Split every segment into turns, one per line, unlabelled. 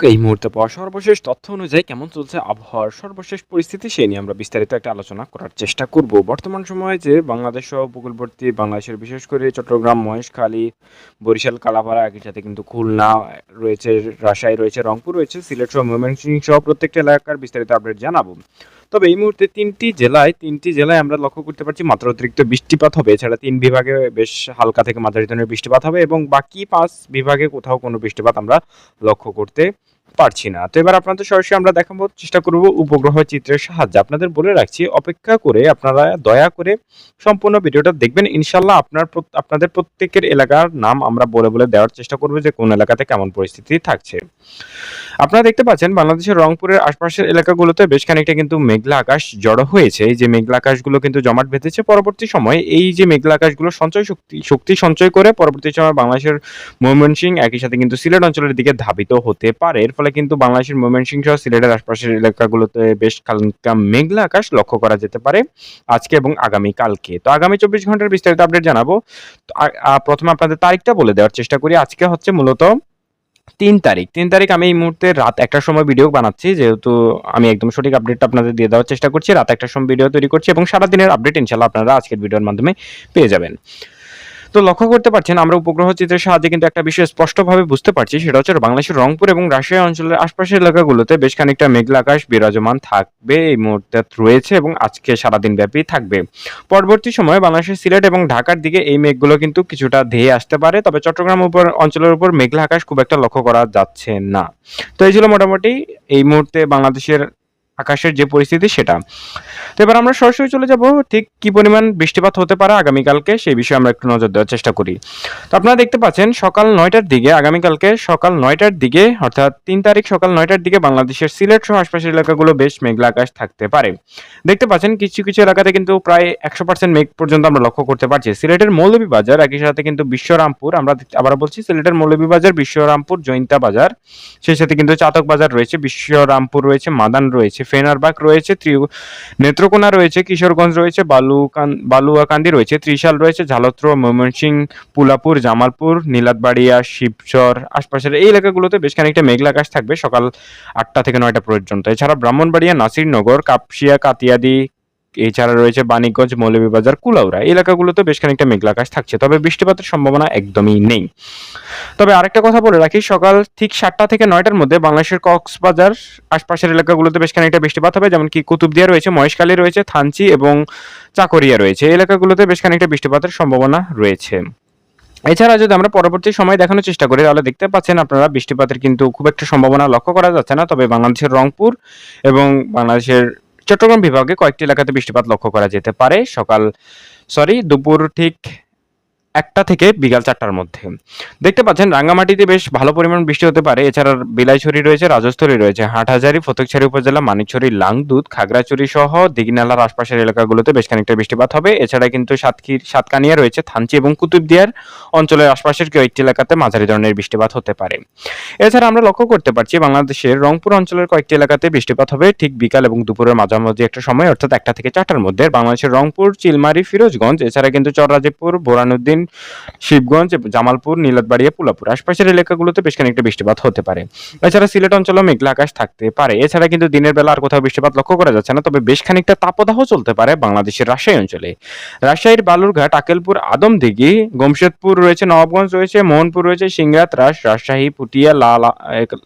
এই মুহূর্তে পাওয়া সর্বশেষ তথ্য অনুযায়ী কেমন চলছে আবহাওয়ার সর্বশেষ পরিস্থিতি সেই নিয়ে আমরা বিস্তারিত একটা আলোচনা করার চেষ্টা করব। বর্তমান সময়ে যে বাংলাদেশ সহ উপকূলবর্তী বাংলাদেশের বিশেষ করে চট্টগ্রাম, মহেশখালী, বরিশাল, কালাপাড়া একই সাথে কিন্তু খুলনা রয়েছে, রাজশাহী রয়েছে, রংপুর রয়েছে, সিলেট সহ ময়মনসিংহ সহ প্রত্যেকটা এলাকার বিস্তারিত আপডেট জানাব। তবে এই মুহূর্তে তিনটি জেলায় তিনটি জেলায় আমরা লক্ষ্য করতে পারছি মাত্র অতিরিক্ত বৃষ্টিপাত হবে। এছাড়া তিন বিভাগে বেশ হালকা থেকে মাঝারি ধরনের বৃষ্টিপাত হবে এবং বাকি পাঁচ বিভাগে কোথাও কোনো বৃষ্টিপাত আমরা লক্ষ্য করতে পারছি না। তো এবার আপনাদের সরাসরি আমরা দেখাবো, চেষ্টা করব উপগ্রহ চিত্রের সাহায্যে। আপনাদের বলে রাখছি, অপেক্ষা করে আপনারা দয়া করে সম্পূর্ণ ভিডিওটা দেখবেন। ইনশাল্লাহ আপনার আপনাদের প্রত্যেকের এলাকার নাম আমরা বলে বলে দেওয়ার চেষ্টা করব যে কোন এলাকাতে কেমন পরিস্থিতি থাকছে। আপনারা দেখতে পাচ্ছেন বাংলাদেশের রংপুরের আশপাশের এলাকাগুলোতে বেশ খানিকটা কিন্তু মেঘলা আকাশ জড়ো হয়েছে। এই যে মেঘলা আকাশগুলো কিন্তু জমাট বেঁধেছে, পরবর্তী সময়ে এই যে মেঘলা আকাশগুলো সঞ্চয় শক্তি শক্তি সঞ্চয় করে পরবর্তী সময় বাংলাদেশের ময়মনসিংহ একই সাথে কিন্তু সিলেট অঞ্চলের দিকে ধাবিত হতে পারে। এর ফলে কিন্তু বাংলাদেশের ময়মনসিংহ সহ সিলেটের আশপাশের এলাকাগুলোতে বেশ হালকা মেঘলা আকাশ লক্ষ্য করা যেতে পারে আজকে এবং আগামী কালকে। তো আগামী চব্বিশ ঘণ্টার বিস্তারিত আপডেট জানাব। প্রথমে আপনাদের তারিখটা বলে দেওয়ার চেষ্টা করি। আজকে হচ্ছে মূলত তিন তারিখ। তিন তারিখ আমি এই মুহূর্তে রাত একটার সময় ভিডিও বানাচ্ছি, যেহেতু আমি একদম সঠিক আপডেটটা আপনাদের দিয়ে দেওয়ার চেষ্টা করছি, রাত একটার সময় ভিডিও তৈরি করছি এবং সারাদিনের আপডেট ইনশাল্লাহ আপনারা আজকের ভিডিওর মাধ্যমে পেয়ে যাবেন। তো লক্ষ্য করতে পারছেন, আমরা উপগ্রহ চিত্রের সাহায্যে কিন্তু একটা বিষয় স্পষ্টভাবে বুঝতে পারছি, সেটা হচ্ছে বাংলাদেশের রংপুর এবং রাশিয়া অঞ্চলের আশপাশের এলাকাগুলোতে বেশ খানিকটা মেঘলা আকাশ বিরাজমান থাকবে এই মুহূর্তে রয়েছে এবং আজকে সারাদিন ব্যাপী থাকবে। পরবর্তী সময়ে বাংলাদেশের সিলেট এবং ঢাকার দিকে এই মেঘগুলো কিন্তু কিছুটা ধেয়ে আসতে পারে, তবে চট্টগ্রাম উপর অঞ্চলের উপর মেঘলা আকাশ খুব একটা লক্ষ্য করা যাচ্ছে না। তো এই ছিল মোটামুটি এই মুহূর্তে বাংলাদেশের আকাশের যে পরিস্থিতি সেটা। তো এবার আমরা সরাসরি চলে যাব, ঠিক কি পরিমাণ বৃষ্টিপাত হতে পারে আগামীকালকে সেই বিষয়ে আমরা একটু নজর দেওয়ার চেষ্টা করি। তো আপনারা দেখতে পাচ্ছেন, সকাল নয়টার দিকে, আগামীকালকে সকাল নয়টার দিকে, অর্থাৎ তিন তারিখ সকাল নয়টার দিকে বাংলাদেশের সিলেট সহ আশপাশের এলাকাগুলো বেশ মেঘলা আকাশ থাকতে পারে। দেখতে পাচ্ছেন, কিছু কিছু এলাকাতে কিন্তু প্রায় একশো পার্সেন্ট মেঘ পর্যন্ত আমরা লক্ষ্য করতে পারছি। সিলেটের মৌলভীবাজার, একই সাথে কিন্তু বিশ্বরামপুর, আমরা আবার বলছি, সিলেটের মৌলভীবাজার, বিশ্বরামপুর, জৈন্তা বাজার, সেই সাথে কিন্তু চাতক বাজার রয়েছে, বিশ্বরামপুর রয়েছে, মাদান রয়েছে ফেনারবাগ রয়েছে ত্রি নেত্রকোনা রয়েছে, কিশোরগঞ্জ রয়েছে, বালুকান, বালুয়াকান্দি রয়েছে, ত্রিশাল রয়েছে, ঝালত্র, ময়মনসিং, পুলাপুর, জামালপুর নীলাতবাড়িয়া শিবচর আশপাশের এই এলাকাগুলোতে বেশ খানিকটা মেঘলা আকাশ থাকবে সকাল আটটা থেকে নয়টা পর্যন্ত। এছাড়া ব্রাহ্মণবাড়িয়া, নাসিরনগর, কাপসিয়া, কাতিয়াদি এছাড়া রয়েছে বাণিজ্যগঞ্জ মৌলভীবাজার, কুলাউড়া। এলাকাগুলোতে বেশ খানিকটা মেঘলা আকাশ থাকছে, তবে বৃষ্টিপাতের সম্ভাবনা একদমই নেই। তবে আরেকটা কথা বলে রাখি, সকাল ঠিক সাতটা থেকে নয়টার মধ্যে বাংলাদেশের কক্সবাজার আশপাশের এলাকাগুলোতে বেশ খানিকটা বৃষ্টিপাত হবে যেমন কি কুতুবদিয়া রয়েছে, মহেশখালী রয়েছে, থানচি এবং চাকরিয়া রয়েছে। এলাকাগুলোতে বেশ খানিকটা বৃষ্টিপাতের সম্ভাবনা রয়েছে। এছাড়া যদি আমরা পরবর্তী সময় দেখানোর চেষ্টা করি, তাহলে দেখতে পাচ্ছেন আপনারা বৃষ্টিপাতের কিন্তু খুব একটা সম্ভাবনা লক্ষ্য করা যাচ্ছে না। তবে বাংলাদেশের রংপুর এবং বাংলাদেশের চট্টগ্রাম বিভাগে কয়েকটি এলাকাতে বৃষ্টিপাত লক্ষ্য করা যেতে পারে। সকাল সরি দুপুর ঠিক একটা থেকে বিকাল চারটার মধ্যে। দেখতে পাচ্ছেন, রাঙ্গামাটিতে বেশ ভালো পরিমাণ বৃষ্টি হতে পারে। এছাড়া বিলাইছড়ি রয়েছে, রাজস্থলী রয়েছে, হাটহাজারি, ফতকছড়ি উপজেলা, মানিকছড়ি লাংদুধ খাগড়াছড়ি সহ দিঘিনালার আশপাশের এলাকাগুলোতে বেশ খানিকটা বৃষ্টিপাত হবে। এছাড়া কিন্তু সাতক্ষীর, সাতকানিয়া রয়েছে, থানচি এবং কুতুবদিয়ার অঞ্চলের আশপাশের কয়েকটি এলাকাতে মাঝারি ধরনের বৃষ্টিপাত হতে পারে। এছাড়া আমরা লক্ষ্য করতে পারছি, বাংলাদেশের রংপুর অঞ্চলের কয়েকটি এলাকাতে বৃষ্টিপাত হবে। ঠিক বিকাল এবং দুপুরের মাঝামাঝি একটা সময়, অর্থাৎ একটা থেকে চারটার মধ্যে। বাংলাদেশের রংপুর, চিলমারি, ফিরোজগঞ্জ, এছাড়া কিন্তু চররাজীপুর বোরানুদ্দিন শিবগঞ্জ, জামালপুর, নীলাতবাড়িয়া, পুলাপুর। আশপাশের এলাকাগুলোতে বেশ খানিকটা বৃষ্টিপাত হতে পারে। এছাড়া সিলেট অঞ্চলেও মেঘলা আকাশ থাকতে পারে। এছাড়া কিন্তু দিনের বেলা আর কোথাও বৃষ্টিপাত লক্ষ্য করা যাচ্ছে না, তবে বেশ খানিকটা তাপদাহ চলতে পারে বাংলাদেশের রাজশাহী অঞ্চলে। রাজশাহীর বালুরঘাট, আকেলপুর, আদমদিঘি, গমশেদপুর রয়েছে, নবাবগঞ্জ রয়েছে, মোহনপুর রয়েছে সিংরাত রাস রাজশাহী, পুটিয়া, লাল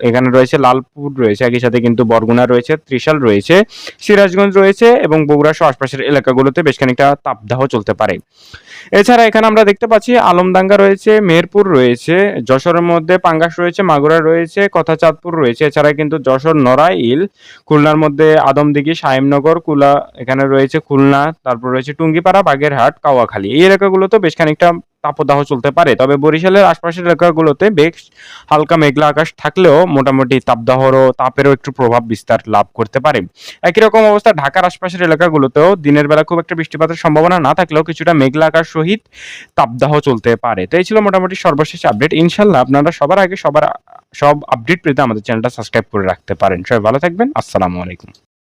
এখানে রয়েছে, লালপুর রয়েছে, একই সাথে কিন্তু বরগুনা রয়েছে, ত্রিশাল রয়েছে, সিরাজগঞ্জ রয়েছে এবং বগুড়া সহ আশপাশের এলাকাগুলোতে বেশ খানিকটা তাপদাহ চলতে পারে। এছাড়া এখানে আমরা দেখতে পাচ্ছি আলমদাঙ্গা রয়েছে, মেহেরপুর রয়েছে, যশোরের মধ্যে পাঙ্গাস রয়েছে, মাগুরা রয়েছে, কথাচাঁদপুর রয়েছে। এছাড়া কিন্তু যশোর নড়াইল খুলনার মধ্যে আদমদিঘি, সাহেবনগর, কুলা এখানে রয়েছে খুলনা, তারপর রয়েছে টুঙ্গিপাড়া, বাগেরহাট, কাওয়াখালী। এই এলাকাগুলোতে বেশ খানিকটা তাপদাহ চলতে পারে। তবে বরিশালের আশপাশের এলাকাগুলোতে বেশ হালকা মেঘলা আকাশ থাকলেও মোটামুটি তাপদাহরও তাপেরও একটু প্রভাব বিস্তার লাভ করতে পারে। একই রকম অবস্থা ঢাকার আশপাশের এলাকাগুলোতেও দিনের বেলা খুব একটা বৃষ্টিপাতের সম্ভাবনা না থাকলেও কিছুটা মেঘলা আকাশ সহিত তাপদাহ চলতে পারে। তো এই ছিল মোটামুটি সর্বশেষ আপডেট। ইনশাল্লাহ আপনারা সবার আগে সবার সব আপডেট পেতে আমাদের চ্যানেলটা সাবস্ক্রাইব করে রাখতে পারেন। সবাই ভালো থাকবেন। আসসালামু আলাইকুম।